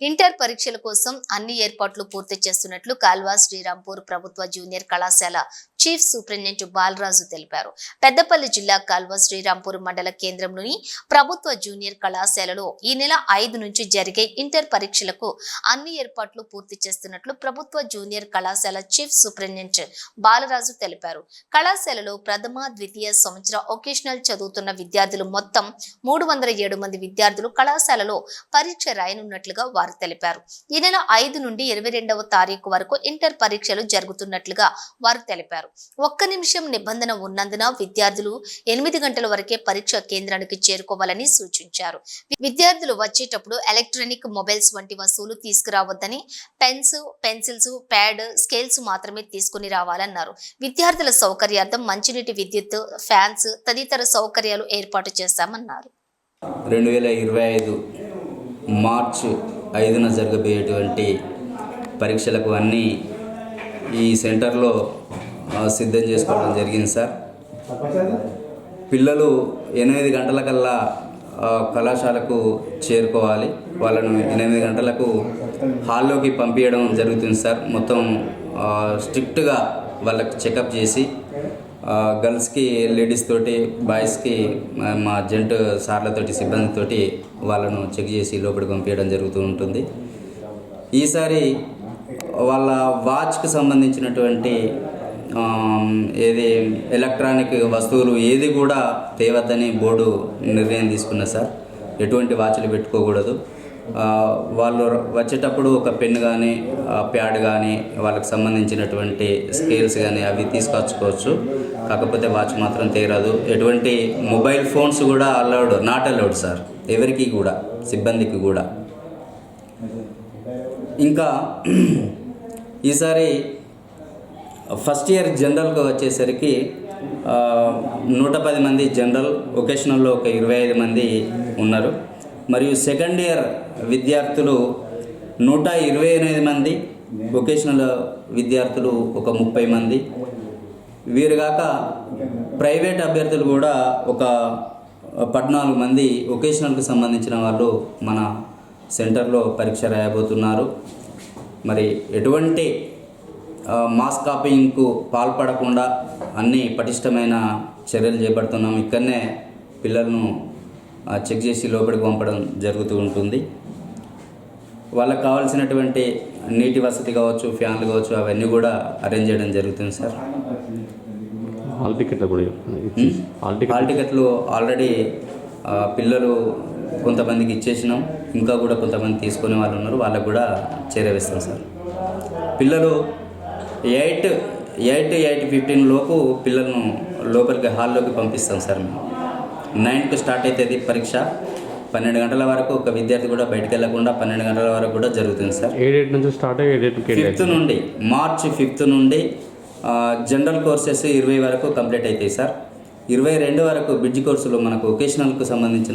Inter పరీక్షల కోసం అన్ని ఏర్పాట్లు పూర్తి చేస్తున్నట్లు కాల్వా శ్రీరాంపూర్ ప్రభుత్వ జూనియర్ కళాశాల చీఫ్ సూపరింటెండెంట్ బాలరాజు తెలిపారు. పెద్దపల్లి జిల్లా కాల్వా శ్రీరాంపూర్ మండల కేంద్రంలోని ప్రభుత్వ జూనియర్ కళాశాలలో ఈ నెల ఐదు నుంచి జరిగే ఇంటర్ పరీక్షలకు అన్ని ఏర్పాట్లు పూర్తి చేస్తున్నట్లు ప్రభుత్వ జూనియర్ కళాశాల చీఫ్ సూపరింటెండెంట్ బాలరాజు తెలిపారు. కళాశాలలో ప్రథమ ద్వితీయ సంవత్సర ఒకేషనల్ చదువుతున్న విద్యార్థులు మొత్తం మూడు వందల ఏడు మంది విద్యార్థులు కళాశాలలో పరీక్ష రాయనున్నట్లుగా వారు తెలిపారు. ఈ నెల ఐదు నుండి ఇరవై రెండవ తారీఖు వరకు ఇంటర్ పరీక్షలు జరుగుతున్నట్లుగా వారు తెలిపారు. ఒక్క నిమిషం నిబంధన ఉన్నందున విద్యార్థులు ఎనిమిది గంటల వరకే పరీక్ష కేంద్రానికి చేరుకోవాలని సూచించారు. విద్యార్థులు వచ్చేటప్పుడు ఎలక్ట్రానిక్ మొబైల్స్ వంటి వస్తువులు తీసుకురావద్దని పెన్స్ పెన్సిల్స్ ప్యాడ్ స్కేల్స్ మాత్రమే తీసుకుని రావాలన్నారు. విద్యార్థుల సౌకర్యార్థం మంచినీటి విద్యుత్ ఫ్యాన్స్ తదితర సౌకర్యాలు ఏర్పాటు చేశామన్నారు. రెండు వేల ఇరవై ఐదు మార్చ్ ఐదున జరగబోయేటువంటి పరీక్షలకు అన్నీ ఈ సెంటర్లో సిద్ధం చేసుకోవడం జరిగింది సార్. పిల్లలు ఎనిమిది గంటలకల్లా కళాశాలకు చేరుకోవాలి. వాళ్ళను ఎనిమిది గంటలకు హాల్లోకి పంపించడం జరుగుతుంది సార్. మొత్తం స్ట్రిక్ట్గా వాళ్ళకి చెకప్ చేసి గర్ల్స్కి లేడీస్ తోటి బాయ్స్కి మా- జంట్ సార్లతోటి సిబ్బందితోటి వాళ్ళను చెక్ చేసి లోపలికి పంపించడం జరుగుతూ ఉంటుంది. ఈసారి వాళ్ళ వాచ్కి సంబంధించినటువంటి ఏది ఎలక్ట్రానిక్ వస్తువులు ఏది కూడా తేవద్దని బోర్డు నిర్ణయం తీసుకున్నా సార్. ఎటువంటి వాచ్లు పెట్టుకోకూడదు. వాళ్ళు వచ్చేటప్పుడు ఒక పెన్ కానీ ప్యాడ్ కానీ వాళ్ళకి సంబంధించినటువంటి స్కేల్స్ కానీ అవి తీసుకొచ్చుకోవచ్చు. కాకపోతే వాచ్ మాత్రం తీరదు. ఎటువంటి మొబైల్ ఫోన్స్ కూడా అలౌడ్ నాట్ అలౌడ్ సార్. ఎవరికి కూడా సిబ్బందికి కూడా. ఇంకా ఈసారి ఫస్ట్ ఇయర్ జనరల్గా వచ్చేసరికి నూట పది మంది జనరల్ ఒకేషనల్లో ఒక ఇరవై ఐదు మంది ఉన్నారు. మరియు సెకండ్ ఇయర్ విద్యార్థులు నూట ఇరవై ఎనిమిది మంది వొకేషనల్ విద్యార్థులు ఒక ముప్పై మంది. వీరుగాక ప్రైవేట్ అభ్యర్థులు కూడా ఒక పద్నాలుగు మంది వొకేషనల్కి సంబంధించిన వాళ్ళు మన సెంటర్లో పరీక్ష రాయబోతున్నారు. మరి ఎటువంటి మాస్ కాపీయింగ్కు పాల్పడకుండా అన్ని పటిష్టమైన చర్యలు చేపడుతున్నాం. ఇక్కడనే పిల్లలను చెక్ చేసి లోపలికి పంపడం జరుగుతూ ఉంటుంది. వాళ్ళకి కావాల్సినటువంటి నీటి వసతి కావచ్చు ఫ్యాన్లు కావచ్చు అవన్నీ కూడా అరేంజ్ చేయడం జరుగుతుంది సార్. హాల్ టికెట్లు కూడా. హాల్ టికెట్ హాల్ టికెట్లు ఆల్రెడీ పిల్లలు కొంతమందికి ఇచ్చేసినాం. ఇంకా కూడా కొంతమంది తీసుకునే వాళ్ళు ఉన్నారు. వాళ్ళకు కూడా చేరవేస్తాం సార్. పిల్లలు ఎయిట్ ఎయిట్ ఎయిట్ ఫిఫ్టీన్ లోపు పిల్లలను లోపలికి హాల్లోకి పంపిస్తాం సార్ మేము. నైన్కి స్టార్ట్ అవుతుంది పరీక్ష. పన్నెండు గంటల వరకు ఒక విద్యార్థి కూడా బయటకు వెళ్ళకుండా పన్నెండు గంటల వరకు కూడా జరుగుతుంది సార్. ఏ డేట్ నుంచి స్టార్ట్ ఏ ఫిఫ్త్ నుండి మార్చ్ ఫిఫ్త్ నుండి జనరల్ కోర్సెస్ ఇరవై వరకు కంప్లీట్ అవుతాయి సార్. ఇరవై రెండు వరకు బ్రిడ్జ్ కోర్సులు మనకు ఒకేషనల్కు సంబంధించిన